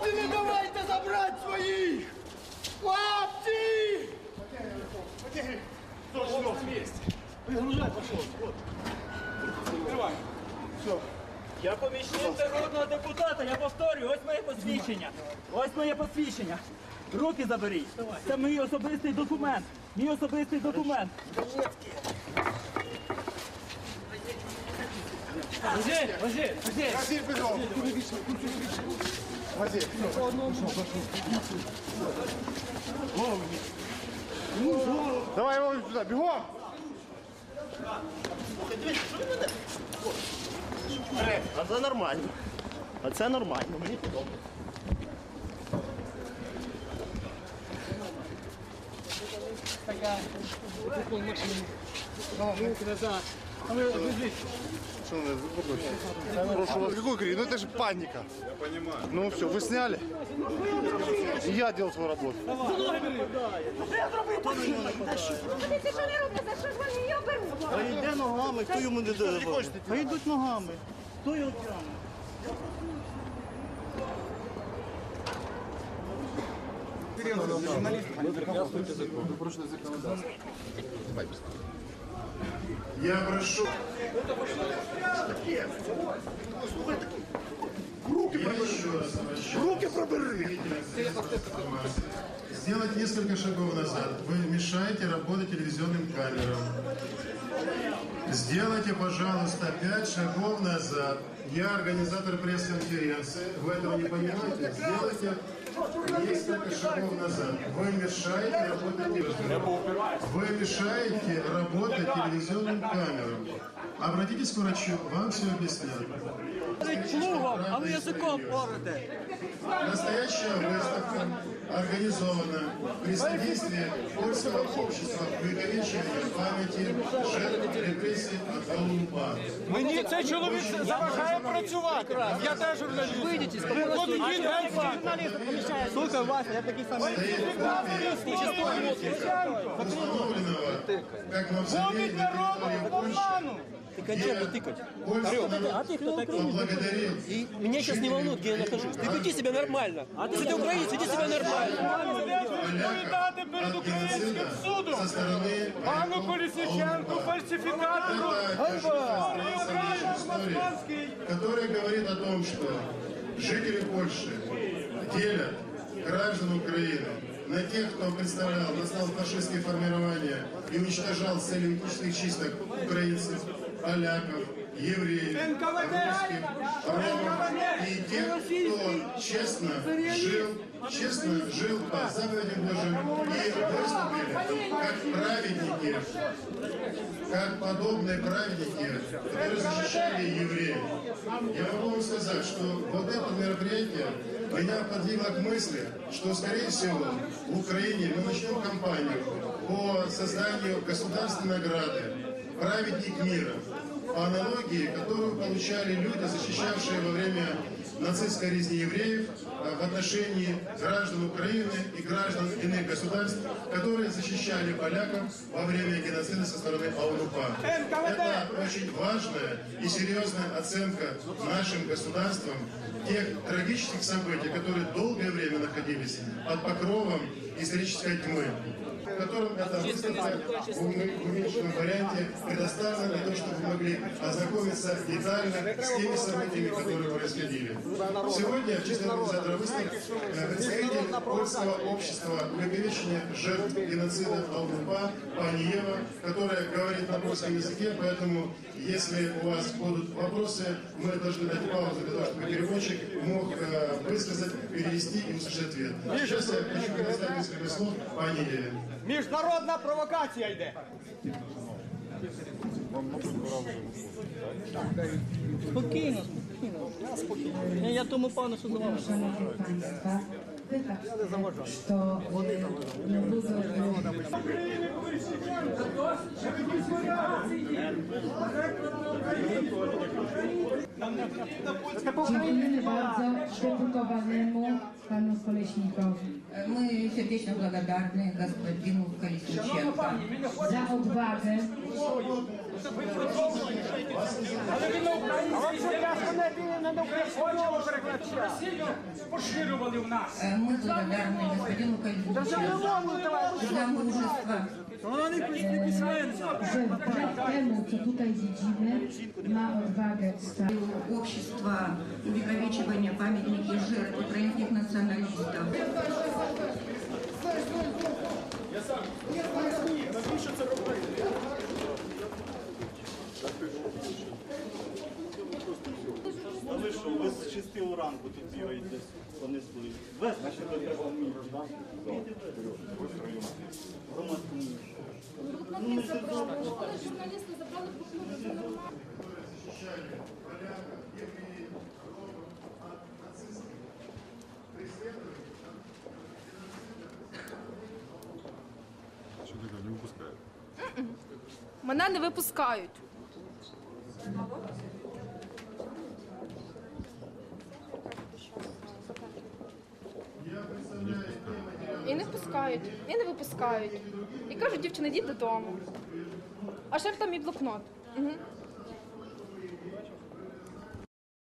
Хлопці, не давайте забрати своїх! Хлопці! Я помічник народного депутата, я повторюю, ось моє посвідчення. Ось моє посвідчення. Руки заберіть. Це мій особистий документ. Мій особистий документ. Ложи. Василь Петров. Василь. Давай его сюда, бегом! А це нормально. А це нормально, мені подобається. Что надо? Прошу вас, какой крик? Ну это же паника. Я понимаю. Ну все, вы сняли? Я делал свою работу. Дивіться, що не роблять, що ж вони її беруть? А йде ногами, хто йому не дає? А йдуть ногами. Хто його тягне? Я прошу. Руки пробери. Руки пробери. Сделать несколько шагов назад. Вы мешаете работать телевизионным камерам. Сделайте, пожалуйста, пять шагов назад. Я организатор пресс-конференции. Вы этого не понимаете? Сделайте несколько шагов назад. Вы мешаете работать Вы мешаете работать телевизионным камерам. Обратитесь к врачу, вам все объяснят. Плугом, а ви язиком порите. Настоящая выставка организована при содействии польского общества увековечивания памяти жертв репрессий от ОУНПА. Мені цей чоловік заважає працювати. Я теж журналіст. Вийдіть із Слухай, Вася, я такий самий. Установленного как мавзолей на территории Польши. Ты кончай тыкать. Польский А народ ты кто такой? поблагодарил И меня сейчас не волнует, где я нахожусь. Ты веди себя нормально. А ты, ты украинец, веди себя нормально. Відповідати перед українським судом. со стороны Пану моряков Колісниченку, ОУНПА. фальсифікатору. Это история, Московський. которая говорит о том, что жители Польши делят граждан Украины на тех, кто представлял национал-фашистские формирования и уничтожал с целью этнических чисток украинцев, поляков, евреев, русских, ромов и тех, кто честно жил, честно жил по заповедям Божьим и выступили как праведники как подобные праведники, которые защищали евреев. Я могу вам сказать, что вот это мероприятие меня подвигло к мысли, что, скорее всего, в Украине мы начнем кампанию по созданию государственной награды «Праведник мира», по аналогии, которую получали люди, защищавшие во время нацистской резни евреев э, в отношении граждан Украины и граждан иных государств, которые защищали поляков во время геноцида со стороны АУНУПА. Это очень важная и серьезная оценка нашим государствам тех трагических событий, которые долгое время находились под покровом исторической тьмы выставка в уме- в уменьшенном варианте предоставлена для того, чтобы вы могли ознакомиться детально с теми событиями, которые происходили. Сегодня в числе организатора выставки представитель польского общества увековечения жертв геноцида ЛНП пани Ева, которая говорит на польском языке, поэтому если у вас будут вопросы, мы должны дать паузу для того, чтобы переводчик мог э, высказать, перевести и услышать ответ. Сейчас я хочу предоставить несколько слов пани Еве. Міжнародна провокація йде. Спокійно, спокійно. Я спокійно. Я тому пану, що заважаю. Я не заважаю. Вони заважають. e, nie budzą Dziękujemy bardzo deputowanemu panu Koleśnikowi Мы сердечно благодарны господину Колесниченко. za odwagę, Але він на українській не на українському перекладача. Поширювали в нас. Э, Мы благодарны господину За мужество, że temu, co tutaj widzimy, ma odwagę wstać. общества, увековечивания памятники жертв украинских националистов. ви що, ви з 6 ранку тут бігаєте, вони стоїть. Вес себе треба вміти, так? Вміти вести. Громадському. Ну, не все. Журналісти забрали прокурор, нормально. Мене не випускають. І не впускають, і не випускають. І кажуть, дівчина, йдіть додому. А ще там мій блокнот. Угу.